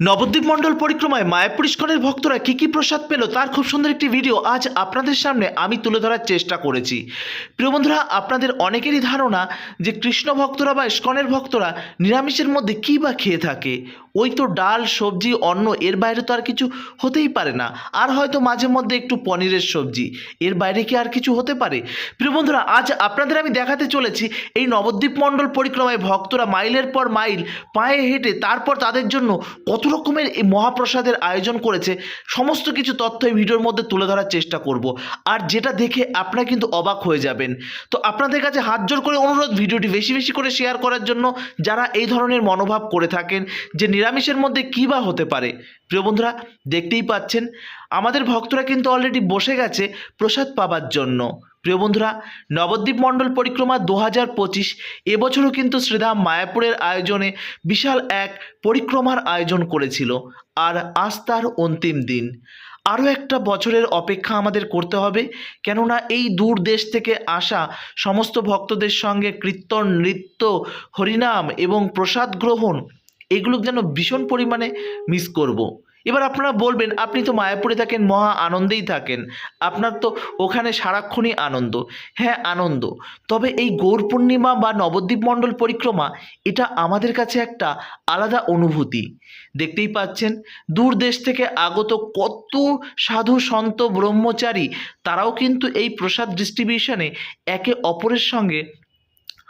নবদ্বীপ মণ্ডল পরিক্রমায় মায়াপুর ইস্কনের ভক্তরা কী কী প্রসাদ পেল তার খুব সুন্দর একটি ভিডিও আজ আপনাদের সামনে আমি তুলে ধরার চেষ্টা করেছি। প্রিয় বন্ধুরা, আপনাদের অনেকেরই ধারণা যে কৃষ্ণ ভক্তরা বা ইস্কনের ভক্তরা নিরামিষের মধ্যে কী বা খেয়ে থাকে। ওই তো ডাল, সবজি, অন্ন, এর বাইরে তো আর কিছু হতেই পারে না। আর হয়তো মাঝে মধ্যে একটু পনিরের সবজি, এর বাইরে কি আর কিছু হতে পারে? প্রিয় বন্ধুরা, আজ আপনাদের আমি দেখাতে চলেছি এই নবদ্বীপ মণ্ডল পরিক্রমায় ভক্তরা মাইলের পর মাইল পায়ে হেঁটে তারপর তাদের জন্য কত রকমের এই মহাপ্রসাদের আয়োজন করেছে, সমস্ত কিছু তথ্য এই ভিডিওর মধ্যে তুলে ধরার চেষ্টা করব। আর যেটা দেখে আপনারা কিন্তু অবাক হয়ে যাবেন। তো আপনাদের কাছে হাত জোর করে অনুরোধ ভিডিওটি বেশি বেশি করে শেয়ার করার জন্য যারা এই ধরনের মনোভাব করে থাকেন, যে নিরামিষের মধ্যে কী বা হতে পারে। প্রিয় বন্ধুরা, দেখতেই পাচ্ছেন, আমাদের ভক্তরা কিন্তু অলরেডি বসে গেছে প্রসাদ পাবার জন্য। প্রিয় বন্ধুরা, নবদ্বীপ মণ্ডল পরিক্রমা দু হাজার পঁচিশ, এবছরও কিন্তু শ্রীধাম মায়াপুরের আয়োজনে বিশাল এক পরিক্রমার আয়োজন করেছিল আর আজ তার অন্তিম দিন আরও একটা বছরের অপেক্ষা আমাদের করতে হবে, কেননা এই দূর দেশ থেকে আসা সমস্ত ভক্তদের সঙ্গে কীর্তন, নৃত্য, হরিনাম এবং প্রসাদ গ্রহণ, এগুলো যেন ভীষণ পরিমাণে মিস করব। এবার আপনারা বলবেন, আপনি তো মায়াপুরে থাকেন, মহা আনন্দেই থাকেন। আপনার তো ওখানে সারাক্ষণই আনন্দ। হ্যাঁ আনন্দ। তবে এই গৌর পূর্ণিমা বা নবদ্বীপ মণ্ডল পরিক্রমা, এটা আমাদের কাছে একটা আলাদা অনুভূতি। দেখতেই পাচ্ছেন, দূর দেশ থেকে আগত কত সাধু সন্ত ব্রহ্মচারী, তারাও কিন্তু এই প্রসাদ ডিস্ট্রিবিউশনে একে অপরের সঙ্গে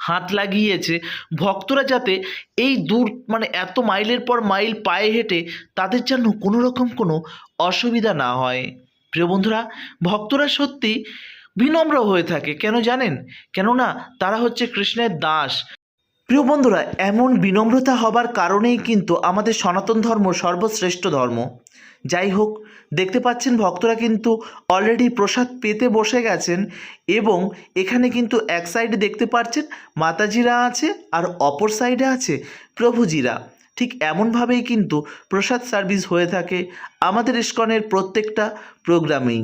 হাত লাগিয়েছে। ভক্তরা যাতে এই দূর মানে এত মাইলের পর মাইল পায়ে হেঁটে তাদের যেন কোনো রকম কোনো অসুবিধা না হয়। প্রিয় বন্ধুরা, ভক্তরা সত্যি বিনম্র হয়ে থাকে। কেন জানেন? কেননা তারা হচ্ছে কৃষ্ণের দাস। প্রিয় বন্ধুরা, এমন বিনম্রতা হবার কারণেই কিন্তু আমাদের সনাতন ধর্ম সর্বশ্রেষ্ঠ ধর্ম। যাই হোক দেখতে পাচ্ছেন ভক্তরা কিন্তু অলরেডি প্রসাদ পেতে বসে গেছেন এবং এখানে কিন্তু এক সাইডে দেখতে পাচ্ছেন মাতাজিরা আছে আর অপর সাইডে আছে প্রভুজিরা। ঠিক এমনভাবেই কিন্তু প্রসাদ সার্ভিস হয়ে থাকে আমাদের ইস্কনের প্রত্যেকটা প্রোগ্রামেই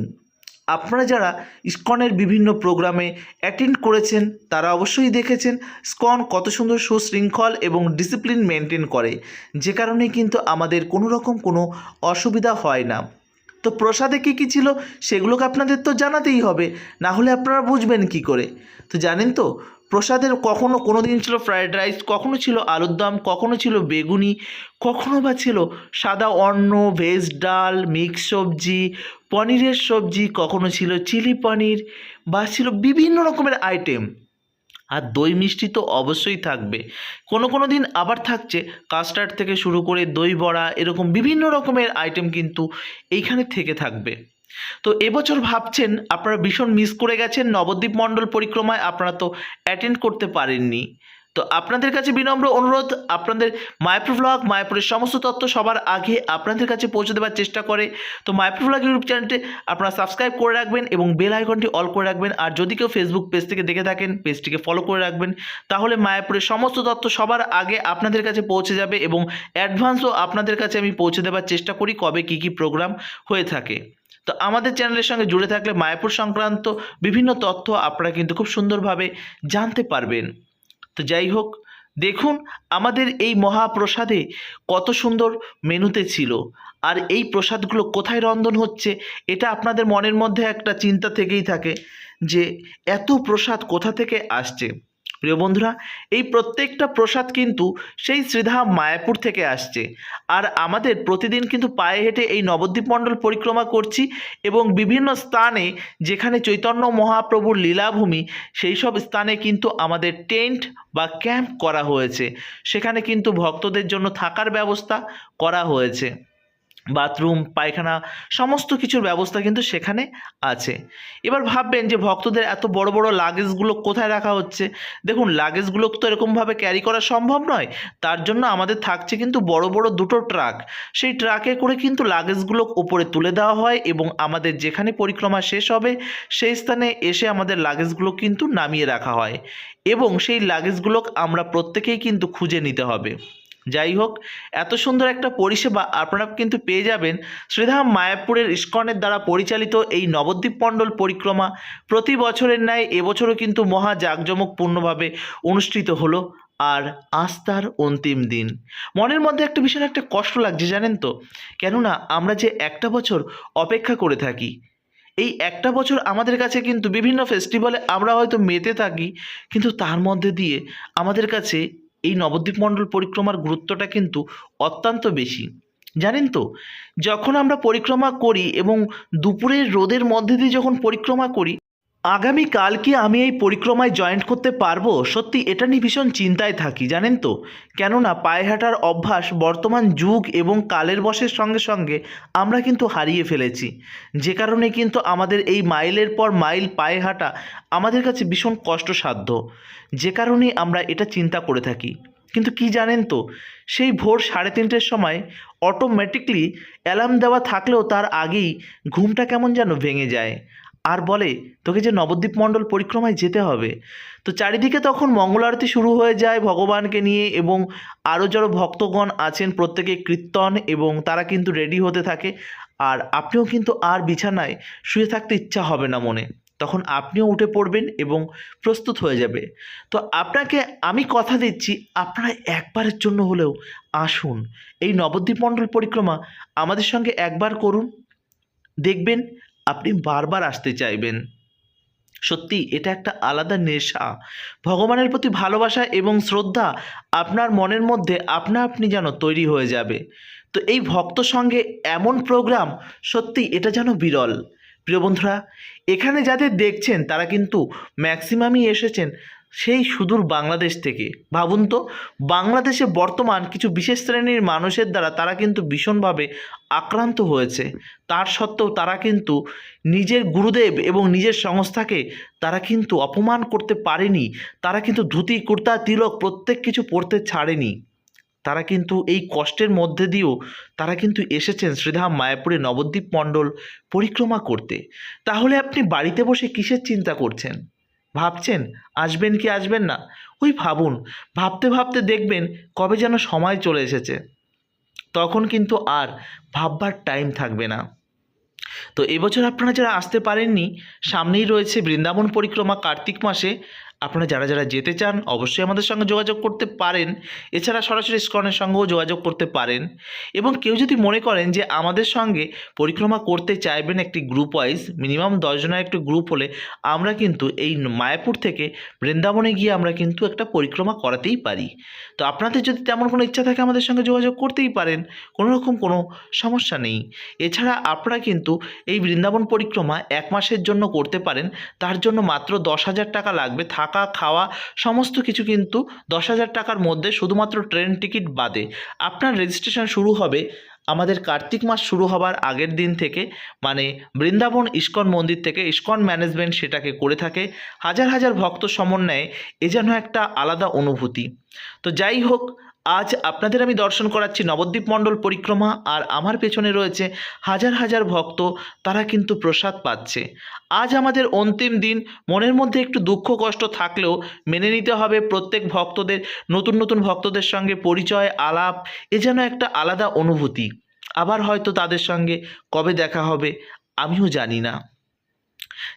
আপনারা যারা ইস্কনের বিভিন্ন প্রোগ্রামে অ্যাটেন্ড করেছেন, তারা অবশ্যই দেখেছেন স্কন কত সুন্দর সুশৃঙ্খল এবং ডিসিপ্লিন মেনটেন করে। যে কারণে কিন্তু আমাদের কোনো রকম কোনো অসুবিধা হয় না। তো প্রসাদে কী কী ছিল সেগুলোকে আপনাদের তো জানাতেই হবে, না হলে আপনারা বুঝবেন কি করে। তো জানেন তো, প্রসাদের কখনো কোনো দিন ছিল ফ্রায়েড রাইস কখনো ছিল আলুর দম, কখনো ছিল বেগুনি, কখনো বা ছিল সাদা অন্ন ভেজ ডাল মিক্স সবজি, পনিরের সবজি, কখনো ছিল চিলি পনির বা ছিল বিভিন্ন রকমের আইটেম আর দই মিষ্টি তো অবশ্যই থাকবে। কোনো কোনো দিন আবার থাকছে কাস্টার্ড থেকে শুরু করে দই বড়া, এরকম বিভিন্ন রকমের আইটেম কিন্তু এইখানে থেকে থাকবে। তো এবছর ভাবছেন, আপনারা ভীষণ মিস করে গেছেন, নবদ্বীপ মণ্ডল পরিক্রমায় আপনারা তো অ্যাটেন্ড করতে পারেননি। তো আপনাদের কাছে বিনম্র অনুরোধ, আপনাদের মায়াপুর ব্লগ মায়াপুরের সমস্ত তথ্য সবার আগে আপনাদের কাছে পৌঁছে দেওয়ার চেষ্টা করে। তো মায়াপুর ব্লগ ইউটিউব চ্যানেলটি আপনারা সাবস্ক্রাইব করে রাখবেন এবং বেল আইকনটি অল করে রাখবেন। আর যদি কেউ ফেসবুক পেজ থেকে দেখে থাকেন পেজটিকে ফলো করে রাখবেন। তাহলে মায়াপুরের সমস্ত তথ্য সবার আগে আপনাদের কাছে পৌঁছে যাবে এবং অ্যাডভান্সও আপনাদের কাছে আমি পৌঁছে দেওয়ার চেষ্টা করি কবে কী কী প্রোগ্রাম হয়ে থাকে। তো আমাদের চ্যানেলের সঙ্গে জুড়ে থাকলে মায়াপুর সংক্রান্ত বিভিন্ন তথ্য আপনারা কিন্তু খুব সুন্দরভাবে জানতে পারবেন। তো যাই হোক, দেখুন আমাদের এই মহাপ্রসাদে কত সুন্দর মেনুতে ছিল। আর এই প্রসাদগুলো কোথায় রন্ধন হচ্ছে, এটা আপনাদের মনের মধ্যে একটা চিন্তা থেকেই থাকে যে এত প্রসাদ কোথা থেকে আসছে? প্রিয় বন্ধুরা, এই প্রত্যেকটা প্রসাদ কিন্তু সেই শ্রীধাম মায়াপুর থেকে আসছে। আর আমাদের প্রতিদিন কিন্তু পায়ে হেঁটে এই নবদ্বীপ মণ্ডল পরিক্রমা করছি এবং বিভিন্ন স্থানে যেখানে চৈতন্য মহাপ্রভুর লীলাভূমি, সেই সব স্থানে কিন্তু আমাদের টেন্ট বা ক্যাম্প করা হয়েছে। সেখানে কিন্তু ভক্তদের জন্য থাকার ব্যবস্থা করা হয়েছে। বাথরুম, পায়খানা, সমস্ত কিছুর ব্যবস্থা কিন্তু সেখানে আছে। এবার ভাববেন যে ভক্তদের এত বড় বড় লাগেজগুলো কোথায় রাখা হচ্ছে? দেখুন লাগেজগুলো তো এরকমভাবে ক্যারি করা সম্ভব নয়। তার জন্য আমাদের থাকছে কিন্তু বড় বড় দুটো ট্রাক সেই ট্রাকে করে কিন্তু লাগেজগুলো উপরে তুলে দেওয়া হয় এবং আমাদের যেখানে পরিক্রমা শেষ হবে, সেই স্থানে এসে আমাদের লাগেজগুলো কিন্তু নামিয়ে রাখা হয়। এবং সেই লাগেজগুলো আমরা প্রত্যেকেই কিন্তু খুঁজে নিতে হবে। যাই হোক, এত সুন্দর একটা পরিষেবা আপনারা কিন্তু পেয়ে যাবেন শ্রীধাম মায়াপুরের ইস্কনের দ্বারা পরিচালিত এই নবদ্বীপ মণ্ডল পরিক্রমা। প্রতি বছরের ন্যায় এবছরও কিন্তু মহা জাঁকজমকপূর্ণভাবে অনুষ্ঠিত হলো আর আজ তার অন্তিম দিন। মনের মধ্যে একটা ভীষণ একটা কষ্ট লাগছে জানেন তো? কেননা আমরা যে একটা বছর অপেক্ষা করে থাকি, এই একটা বছর আমাদের কাছে কিন্তু বিভিন্ন ফেস্টিভ্যালে আমরা হয়তো মেতে থাকি, কিন্তু তার মধ্যে দিয়ে আমাদের কাছে এই নবদ্বীপ মণ্ডল পরিক্রমার গুরুত্বটা কিন্তু অত্যন্ত বেশি। জানেন তো, যখন আমরা পরিক্রমা করি এবং দুপুরের রোদের মধ্যে দিয়ে যখন পরিক্রমা করি আগামীকাল কি আমি এই পরিক্রমায় জয়েন্ট করতে পারব? সত্যি, এটা নিয়ে ভীষণ চিন্তায় থাকি, জানেন তো। কেননা, পায়ে হাঁটার অভ্যাস বর্তমান যুগ এবং কালের বসের সঙ্গে সঙ্গে আমরা কিন্তু হারিয়ে ফেলেছি। যে কারণে কিন্তু আমাদের এই মাইলের পর মাইল পায়ে হাঁটা আমাদের কাছে ভীষণ কষ্টসাধ্য। যে কারণে আমরা এটা চিন্তা করে থাকি। কিন্তু কি জানেন তো, সেই ভোর সাড়ে তিনটের সময় অটোমেটিকলি অ্যালার্ম দেওয়া থাকলেও তার আগেই ঘুমটা কেমন যেন ভেঙে যায়। আর বলে, তোকে যে নবদ্বীপ মণ্ডল পরিক্রমায় যেতে হবে। তো চারিদিকে তখন মঙ্গল আরতি শুরু হয়ে যায় ভগবানকে নিয়ে এবং আরও যারা ভক্তগণ আছেন, প্রত্যেকে কীর্তন এবং তারা কিন্তু রেডি হতে থাকে। আর আপনিও কিন্তু আর বিছানায় শুয়ে থাকতে ইচ্ছা হবে না মনে। তখন আপনিও উঠে পড়বেন এবং প্রস্তুত হয়ে যাবে। তো আপনাকে আমি কথা দিচ্ছি, আপনারা একবারের জন্য হলেও আসুন। এই নবদ্বীপ মণ্ডল পরিক্রমা আমাদের সঙ্গে একবার করুন। দেখবেন আপনি বারবার আসতে চাইবেন। সত্যি, এটা একটা আলাদা নেশা। ভগবানের প্রতি ভালোবাসা এবং শ্রদ্ধা আপনার মনের মধ্যে আপনা আপনি যেন তৈরি হয়ে যাবে। তো এই ভক্ত সঙ্গে এমন প্রোগ্রাম সত্যি এটা যেন বিরল। প্রিয় বন্ধুরা, এখানে যাদের দেখছেন, তারা কিন্তু ম্যাক্সিমামই এসেছেন। সেই সুদূর বাংলাদেশ থেকে। ভাবুন তো, বাংলাদেশে বর্তমান কিছু বিশেষ শ্রেণির মানুষের দ্বারা তারা কিন্তু ভীষণভাবে আক্রান্ত হয়েছে। তার সত্ত্বেও তারা কিন্তু নিজের গুরুদেব এবং নিজের সংস্থাকে তারা কিন্তু অপমান করতে পারেনি। তারা কিন্তু ধুতি, কুর্তা, তিলক প্রত্যেক কিছু পরতে ছাড়েনি। তারা কিন্তু এই কষ্টের মধ্যে দিয়েও তারা কিন্তু এসেছেন শ্রীধাম মায়াপুরে নবদ্বীপ মণ্ডল পরিক্রমা করতে। তাহলে আপনি বাড়িতে বসে কিসের চিন্তা করছেন? ভাবছেন? আসবেন কি আসবেন না? ওই ভাবুন, ভাবতে ভাবতে দেখবেন কবে যেন সময় চলে এসেছে। তখন কিন্তু আর ভাববার টাইম থাকবে না। তো এবছর আপনারা যারা আসতে পারেননি, সামনেই রয়েছে বৃন্দাবন পরিক্রমা কার্তিক মাসে। আপনারা যারা যারা যেতে চান, অবশ্যই আমাদের সঙ্গে যোগাযোগ করতে পারেন। এছাড়া সরাসরি স্কনের সঙ্গেও যোগাযোগ করতে পারেন। এবং কেউ যদি মনে করেন যে আমাদের সঙ্গে পরিক্রমা করতে চাইবেন একটি গ্রুপ ওয়াইজ মিনিমাম দশজনের একটি গ্রুপ হলে আমরা কিন্তু এই মায়াপুর থেকে বৃন্দাবনে গিয়ে আমরা কিন্তু একটা পরিক্রমা করাতেই পারি। তো আপনাদের যদি তেমন কোনো ইচ্ছা থাকে আমাদের সঙ্গে যোগাযোগ করতেই পারেন, কোনো রকম কোনো সমস্যা নেই। এছাড়া আপনারা কিন্তু এই বৃন্দাবন পরিক্রমা এক মাসের জন্য করতে পারেন। তার জন্য মাত্র দশ হাজার টাকা লাগবে থাকা খাওয়া, সমস্ত কিছু কিন্তু দশ হাজার টাকার মধ্যে শুধুমাত্র ট্রেন টিকিট বাদে। আপনার রেজিস্ট্রেশন শুরু হবে আমাদের কার্তিক মাস শুরু হবার আগের দিন থেকে মানে বৃন্দাবন ইস্কন মন্দির থেকে, ইস্কন ম্যানেজমেন্ট সেটাকে করে থাকে। হাজার হাজার ভক্ত সমন্বয়ে এ যেন একটা আলাদা অনুভূতি। তো যাই হোক আজ আপনাদের আমি দর্শন করাচ্ছি নবদ্বীপ মণ্ডল পরিক্রমা আর আমার পেছনে রয়েছে হাজার হাজার ভক্ত, তারা কিন্তু প্রসাদ পাচ্ছে। আজ আমাদের অন্তিম দিন, মনের মধ্যে একটু দুঃখ কষ্ট থাকলেও মেনে নিতে হবে প্রত্যেক ভক্তদের, নতুন নতুন ভক্তদের সঙ্গে পরিচয়, আলাপ, এ যেন একটা আলাদা অনুভূতি। আবার হয়তো তাদের সঙ্গে কবে দেখা হবে, আমিও জানি না।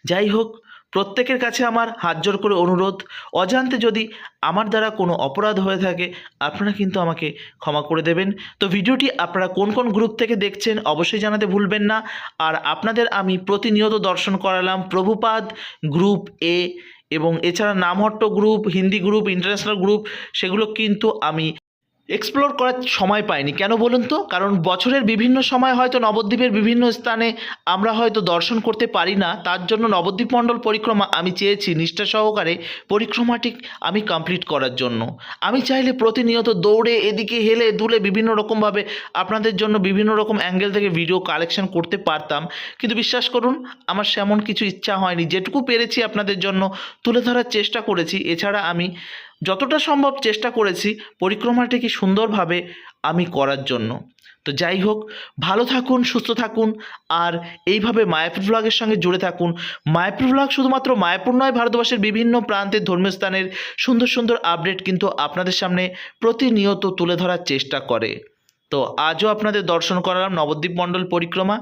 যাই হোক প্রত্যেকের কাছে আমার হাত জোর করে অনুরোধ। অজান্তে যদি আমার দ্বারা কোনো অপরাধ হয়ে থাকে, আপনারা কিন্তু আমাকে ক্ষমা করে দেবেন। তো ভিডিওটি আপনারা কোন কোন গ্রুপ থেকে দেখছেন অবশ্যই জানাতে ভুলবেন না। আর আপনাদের আমি প্রতিনিয়ত দর্শন করালাম প্রভুপাদ গ্রুপ এ এবং এছাড়া Namhatta group, Hindi group, international group, সেগুলো কিন্তু আমি এক্সপ্লোর করার সময় পাইনি। কেন বলুন তো? কারণ বছরের বিভিন্ন সময় হয়তো নবদ্বীপের বিভিন্ন স্থানে আমরা হয়তো দর্শন করতে পারি না। তার জন্য নবদ্বীপ মণ্ডল পরিক্রমা আমি চেয়েছি নিষ্ঠা সহকারে পরিক্রমাটি আমি কমপ্লিট করার জন্য। আমি চাইলে প্রতিনিয়ত দৌড়ে এদিকে হেলে দুলে বিভিন্ন রকমভাবে আপনাদের জন্য বিভিন্ন রকম অ্যাঙ্গেল থেকে ভিডিও কালেকশন করতে পারতাম। কিন্তু বিশ্বাস করুন, আমার সেমন কিছু ইচ্ছা হয়নি। যেটুকু পেরেছি আপনাদের জন্য তুলে ধরার চেষ্টা করেছি। এছাড়া আমি যতটা সম্ভব চেষ্টা করেছি পরিক্রমাটিকে সুন্দরভাবে আমি করার জন্য। তো যাই হোক, ভালো থাকুন, সুস্থ থাকুন, আর এইভাবে মায়াপুর ব্লগের সঙ্গে জুড়ে থাকুন। মায়াপুর ব্লগ শুধুমাত্র মায়াপুর নয়, ভারতবর্ষের বিভিন্ন প্রান্তের ধর্মীয় স্থানের সুন্দর সুন্দর আপডেট কিন্তু আপনাদের সামনে প্রতিনিয়ত তুলে ধরার চেষ্টা করে। তো আজও আপনাদের দর্শন করালাম নবদ্বীপ মণ্ডল পরিক্রমা।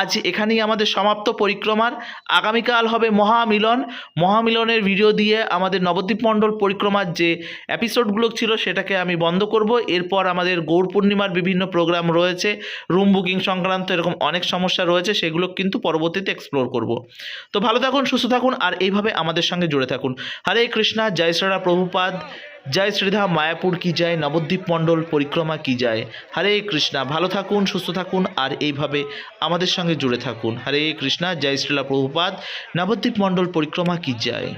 আজ এখানেই আমাদের সমাপ্ত পরিক্রমার। আগামীকাল হবে মহামিলন। মহামিলনের ভিডিও দিয়ে আমাদের নবদ্বীপ মণ্ডল পরিক্রমার যে এপিসোডগুলো ছিল সেটাকে আমি বন্ধ করব। এরপর আমাদের গৌর পূর্ণিমার বিভিন্ন প্রোগ্রাম রয়েছে। রুম বুকিং সংক্রান্ত এরকম অনেক সমস্যা রয়েছে, সেগুলো কিন্তু পরবর্তীতে এক্সপ্লোর করব। তো ভালো থাকুন, সুস্থ থাকুন, আর এইভাবে আমাদের সঙ্গে জুড়ে থাকুন। হরে কৃষ্ণা, জয় শ্রীরা প্রভুপাদ। জয় শ্রীধা, মায়াপুর কি যায় নবদ্বীপ মণ্ডল, পরিক্রমা কি যায় হরে কৃষ্ণা, ভালো থাকুন, সুস্থ থাকুন, আর এইভাবে আমাদের সঙ্গে জুড়ে থাকুন। হরে কৃষ্ণা, জয় শ্রীলা প্রভুপাদ, নবদ্বীপ মণ্ডল, পরিক্রমা কি যায়